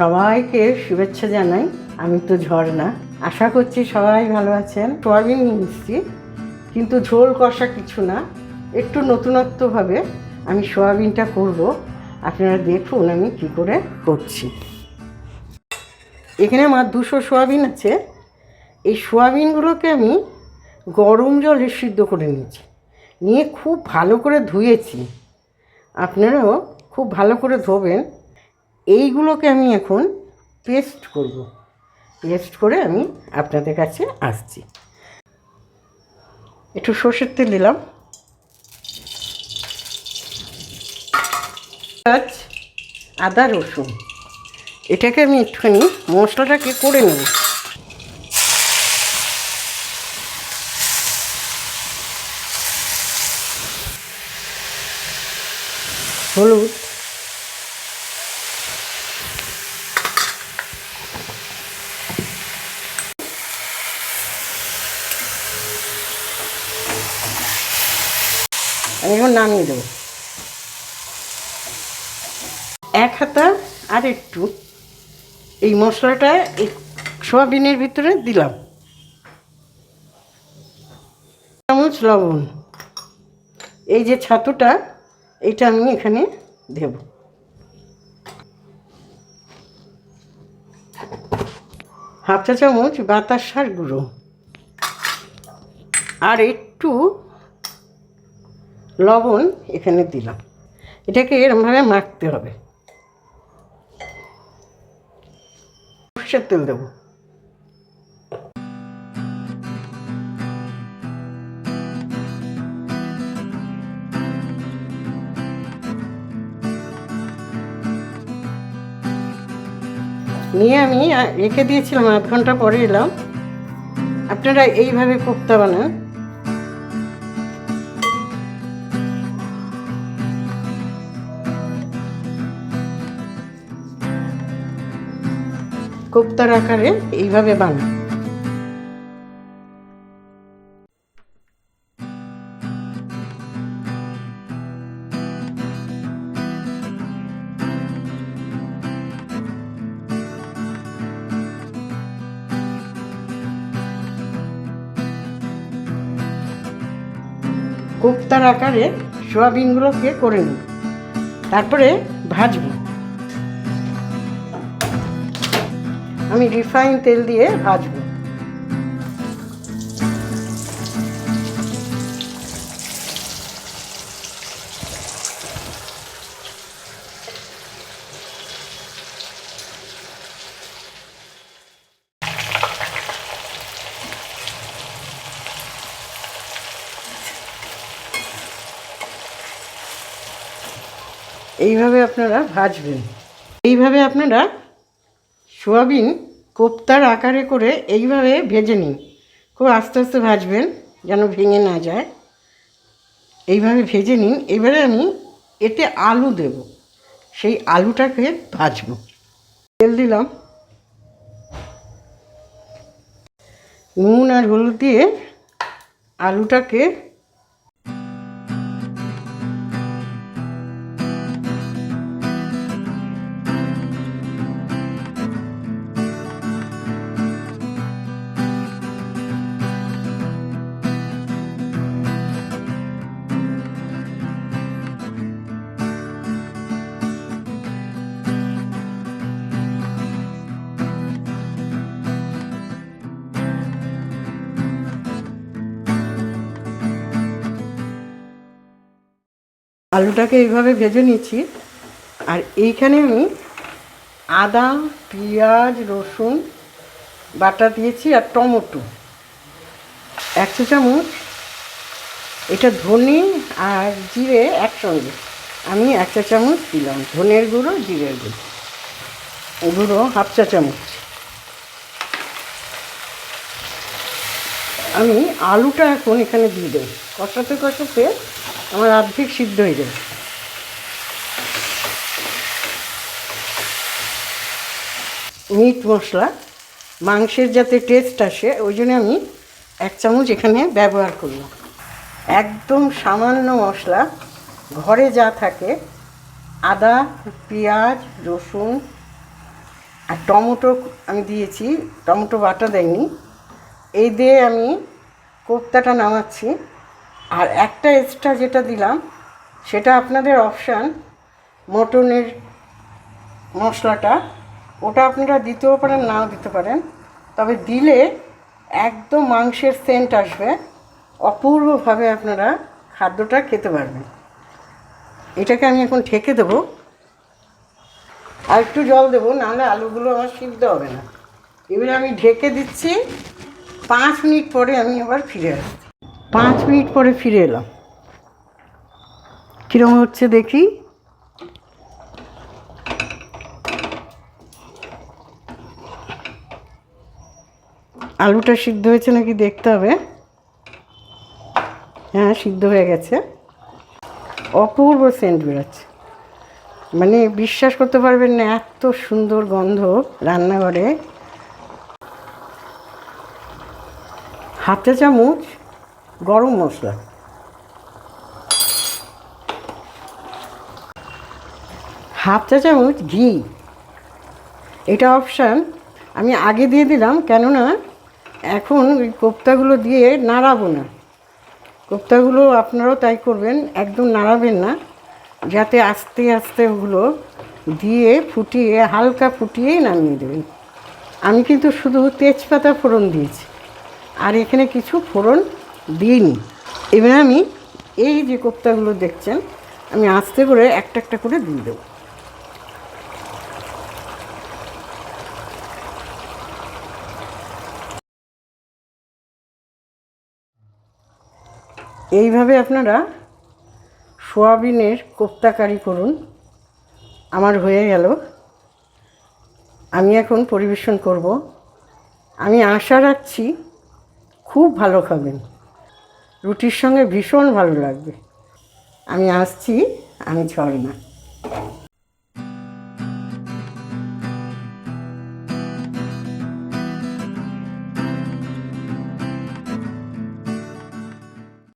সবাইকে শুভেচ্ছা জানাই। আমি তো ঝর্ণা। আশা করছি সবাই ভালো আছেন। সোয়াবিন নিয়ে এসেছি, কিন্তু ঝোল কষা কিছু না। একটু নতুনত্বভাবে আমি সোয়াবিনটা করব। আপনারা দেখুন আমি কি করে করছি। এখানে আমার দুশো সোয়াবিন আছে। এই সোয়াবিনগুলোকে আমি গরম জলে সিদ্ধ করে নিয়েছি। নিয়ে খুব ভালো করে ধুয়েছি। আপনারাও খুব ভালো করে ধোবেন। এইগুলোকে আমি এখন পেস্ট করব। পেস্ট করে আমি আপনাদের কাছে আসছি। একটু সর্ষের তেল দিলাম। পেঁয়াজ, আদা, রসুন। এটাকে আমি একটুখানি মশলাটাকে করে নেব। হলুদ আমি এখন নামিয়ে দেবো। এক হাতা আর একটু এই মশলাটা সোয়াবিনের ভিতরে দিলাম। চামচ লবণ। এই যে ছাতুটা এইটা আমি এখানে দেব। হাফ চা চামচ বাতাসার গুঁড়ো। আর একটু লবণ এখানে দিলাম। এটাকে এরমভাবে মাখতে হবে। সর্ষের তেল দেবো। নিয়ে আমি রেখে দিয়েছিলাম, আধ ঘণ্টা পরে এলাম। আপনারা এইভাবে কোপ্তা বানান কোপ্তার আকারে এইভাবে বানান কোপ্তার আকারে সোয়াবিনগুলোকে করে নিই। তারপরে ভাজবো। আমি রিফাইন তেল দিয়ে ভাজবো। এইভাবে আপনারা ভাজবেন। এইভাবে আপনারা সোয়াবিন কোপ্তার আকারে করে এইভাবে ভেজে নিন। খুব আস্তে আস্তে ভাজবেন, যেন ভেঙে না যায়। এইভাবে ভেজে নিন। এবারে আমি এতে আলু দেব। সেই আলুটাকে ভাজবো। তেল দিলাম। নুন আর হলুদ দিয়ে আলুটাকে আলুটাকে এইভাবে ভেজে নিচ্ছি। আর এইখানে আমি আদা, পেঁয়াজ, রসুন, বাটা দিয়েছি আর টমেটো। এক চা চামচ। এটা ধনে আর জিরে একসঙ্গে। আমি এক চা চামচ দিলাম। ধনের গুঁড়ো, জিরের গুঁড়ো। গুঁড়ো হাফ চা চামচ। আমি আলুটা এখন এখানে দিয়ে দেবো। কষাতে কষাতে আমার অর্ধেক সিদ্ধ হয়ে যায় মিট মশলা, মাংসের যাতে টেস্ট আসে, ওই জন্য আমি এক চামচ এখানে ব্যবহার করলাম একদম সামান্য মশলা, ঘরে যা থাকে, আদা, পেঁয়াজ, রসুন আর টমেটো আমি দিয়েছি, টমেটো বাটা দেয়নি। এই দিয়ে আমি কোপ্তাটা নামাচ্ছি। আর একটা এক্সট্রা যেটা দিলাম, সেটা আপনাদের অপশান মটনের মশলাটা। ওটা আপনারা দিতেও পারেন, নাও দিতে পারেন। তবে দিলে একদম মাংসের সেন্ট আসবে। অপূর্বভাবে আপনারা খাদ্যটা খেতে পারবেন। এটাকে আমি এখন ঢেকে দেবো। আর একটু জল দেবো, নাহলে আলুগুলো আমার সিদ্ধ হবে না। এবারে আমি ঢেকে দিচ্ছি। পাঁচ মিনিট পরে আমি আবার ফিরে আসছি। পাঁচ মিনিট পরে ফিরে এলাম। কীরকম হচ্ছে দেখি? আলুটা সিদ্ধ হয়েছে নাকি দেখতে হবে। হ্যাঁ সিদ্ধ হয়ে গেছে। অপূর্ব সেন্ট বেরোচ্ছে। মানে বিশ্বাস করতে পারবেন না, এত সুন্দর গন্ধ রান্নাঘরে। হাতে চামচ গরম মশলা। হাফ চা চামচ ঘি। এটা অপশান আমি আগে দিয়ে দিলাম, কেননা এখন ওই কোপ্তাগুলো দিয়ে নাড়াবো না। কোপ্তাগুলো আপনারাও তাই করবেন, একদম নাড়াবেন না, যাতে আস্তে আস্তে ওগুলো দিয়ে ফুটিয়ে, হালকা ফুটিয়েই নামিয়ে দেবেন। আমি কিন্তু শুধু তেজপাতা ফোড়ন দিয়েছি। আর এখানে কিছু ফোড়ন দিইনি। এবার আমি এই যে কোপ্তাগুলো দেখছেন, আমি আস্তে করে একটা একটা করে দিয়ে দেবো। এইভাবে আপনারা সোয়াবিনের কোপ্তাকারি করুন। আমার হয়ে গেল। আমি এখন পরিবেশন করব। আমি আশা রাখছি খুব ভালো খাবেন। রুটির সঙ্গে ভীষণ ভালো লাগবে। আমি আসছি আমি ঝর্ণা।